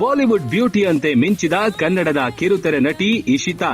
Bollywood beauty ಅಂತೆ ಮಿಂಚಿದ ಕನ್ನಡದ ಕಿರುತೆರೆ ನಟಿ ಇಶಿತಾ.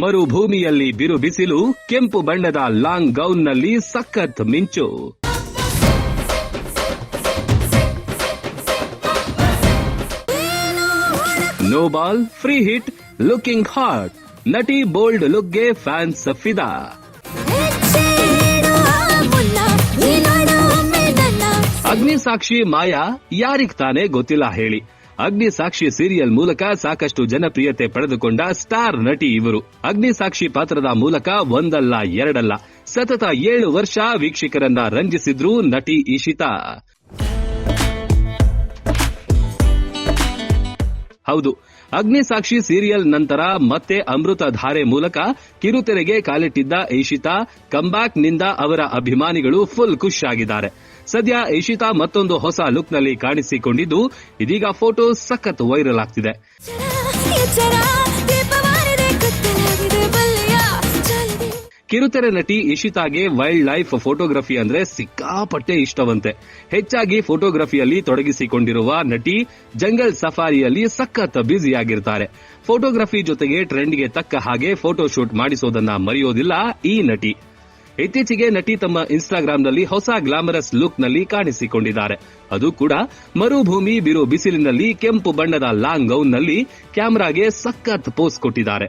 ಮರುಭೂಮಿಯಲ್ಲಿ ಬಿರು ಬಿಸಿಲು, ಕೆಂಪು ಬಣ್ಣದ ಲಾಂಗ್ ಗೌನ್ನಲ್ಲಿ ಸಖತ್ ಮಿಂಚು. No ball, free hit, looking hot ನಟಿ ಬೋಲ್ಡ್ ಲುಕ್ಗೆ ಫ್ಯಾನ್ಸ್ ಫಿದಾ ಅಗ್ನಿ ಸಾಕ್ಷಿ ಮಾಯಾ ಯಾರಿಗ್ ತಾನೇ ಗೊತ್ತಿಲ್ಲ ಹೇಳಿ. ಅಗ್ನಿ ಸಾಕ್ಷಿ ಸೀರಿಯಲ್ ಮೂಲಕ ಸಾಕಷ್ಟು ಜನಪ್ರಿಯತೆ ಪಡೆದುಕೊಂಡ ಸ್ಟಾರ್ ನಟಿ ಇವರು. ಅಗ್ನಿ ಸಾಕ್ಷಿ ಪಾತ್ರದ ಮೂಲಕ ಒಂದಲ್ಲ ಎರಡಲ್ಲ. ಸತತ ಏಳು ವರ್ಷ ವೀಕ್ಷಕರನ್ನ ರಂಜಿಸಿದ್ರು ನಟಿ ಇಶಿತಾ. ಹೌದು. ಅಗ್ನಿ ಸಾಕ್ಷಿ ಸೀರಿಯಲ್ ನಂತರ ಮತ್ತೆ ಅಮೃತ ಧಾರೆ ಮೂಲಕ ಕಿರುತೆರೆಗೆ ಕಾಲಿಟ್ಟಿದ್ದ ಈಶಿತಾ ಕಂಬ್ಯಾಕ್ನಿಂದ ಅವರ ಅಭಿಮಾನಿಗಳು ಫುಲ್ ಖುಷ್ ಆಗಿದ್ದಾರೆ. ಸದ್ಯ ಈಶಿತಾ ಮತ್ತೊಂದು ಹೊಸ ಲುಕ್ನಲ್ಲಿ ಕಾಣಿಸಿಕೊಂಡಿದ್ದು, ಇದೀಗ ಫೋಟೋ ಸಖತ್ ವೈರಲ್ ಆಗ್ತಿದೆ. ಕಿರುತೆರೆ ನಟಿ ಇಶಿತಾಗೆ ವೈಲ್ಡ್ ಲೈಫ್ ಫೋಟೋಗ್ರಫಿ ಅಂದ್ರೆ ಸಿಕ್ಕಾಪಟ್ಟೆ ಇಷ್ಟವಂತೆ. ಹೆಚ್ಚಾಗಿ ಫೋಟೋಗ್ರಫಿಯಲ್ಲಿ ತೊಡಗಿಸಿಕೊಂಡಿರುವ ನಟಿ ಜಂಗಲ್ ಸಫಾರಿಯಲ್ಲಿ ಸಖತ್ ಬ್ಯುಸಿಯಾಗಿರ್ತಾರೆ. ಫೋಟೋಗ್ರಫಿ ಜೊತೆಗೆ ಟ್ರೆಂಡ್ಗೆ ತಕ್ಕ ಹಾಗೆ ಫೋಟೋ ಶೂಟ್ ಮಾಡಿಸೋದನ್ನ ಮರೆಯೋದಿಲ್ಲ ಈ ನಟಿ. ಇತ್ತೀಚೆಗೆ ನಟಿ ತಮ್ಮ ಇನ್ಸ್ಟಾಗ್ರಾಂನಲ್ಲಿ ಹೊಸ ಗ್ಲಾಮರಸ್ ಲುಕ್ನಲ್ಲಿ ಕಾಣಿಸಿಕೊಂಡಿದ್ದಾರೆ. ಅದು ಕೂಡ ಮರುಭೂಮಿ ಬಿರು ಬಿಸಿಲಿನಲ್ಲಿ ಕೆಂಪು ಬಣ್ಣದ ಲಾಂಗ್ ಗೌನ್ನಲ್ಲಿ ಕ್ಯಾಮೆರಾಗೆ ಸಖತ್ ಪೋಸ್ ಕೊಟ್ಟಿದ್ದಾರೆ.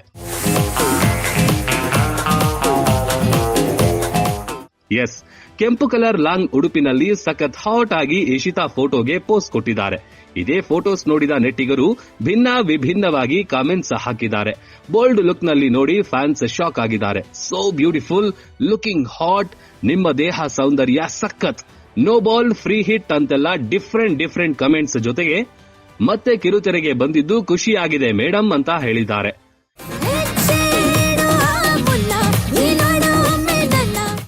ಎಸ್. ಕೆಂಪು ಕಲರ್ ಲಾಂಗ್ ಉಡುಪಿನಲ್ಲಿ ಸಖತ್ ಹಾಟ್ ಆಗಿ ಇಶಿತಾ ಫೋಟೋಗೆ ಪೋಸ್ಟ್ ಕೊಟ್ಟಿದ್ದಾರೆ. ಇದೇ ಫೋಟೋಸ್ ನೋಡಿದ ನೆಟ್ಟಿಗರು ಭಿನ್ನ ವಿಭಿನ್ನವಾಗಿ ಕಾಮೆಂಟ್ಸ್ ಹಾಕಿದ್ದಾರೆ. ಬೋಲ್ಡ್ ಲುಕ್ನಲ್ಲಿ ನೋಡಿ ಫ್ಯಾನ್ಸ್ ಶಾಕ್ ಆಗಿದ್ದಾರೆ. ಸೋ ಬ್ಯೂಟಿಫುಲ್ ಲುಕಿಂಗ್ ಹಾಟ್ ನಿಮ್ಮ ದೇಹ ಸೌಂದರ್ಯ ಸಖತ್. ನೋ ಬಾಲ್ ಫ್ರೀ ಹಿಟ್ ಅಂತೆಲ್ಲ ಡಿಫ್ರೆಂಟ್ ಡಿಫ್ರೆಂಟ್ ಕಮೆಂಟ್ಸ್ ಜೊತೆಗೆ ಮತ್ತೆ ಕಿರುತೆರೆಗೆ ಬಂದಿದ್ದು ಖುಷಿಯಾಗಿದೆ ಮೇಡಮ್ ಅಂತ ಹೇಳಿದ್ದಾರೆ.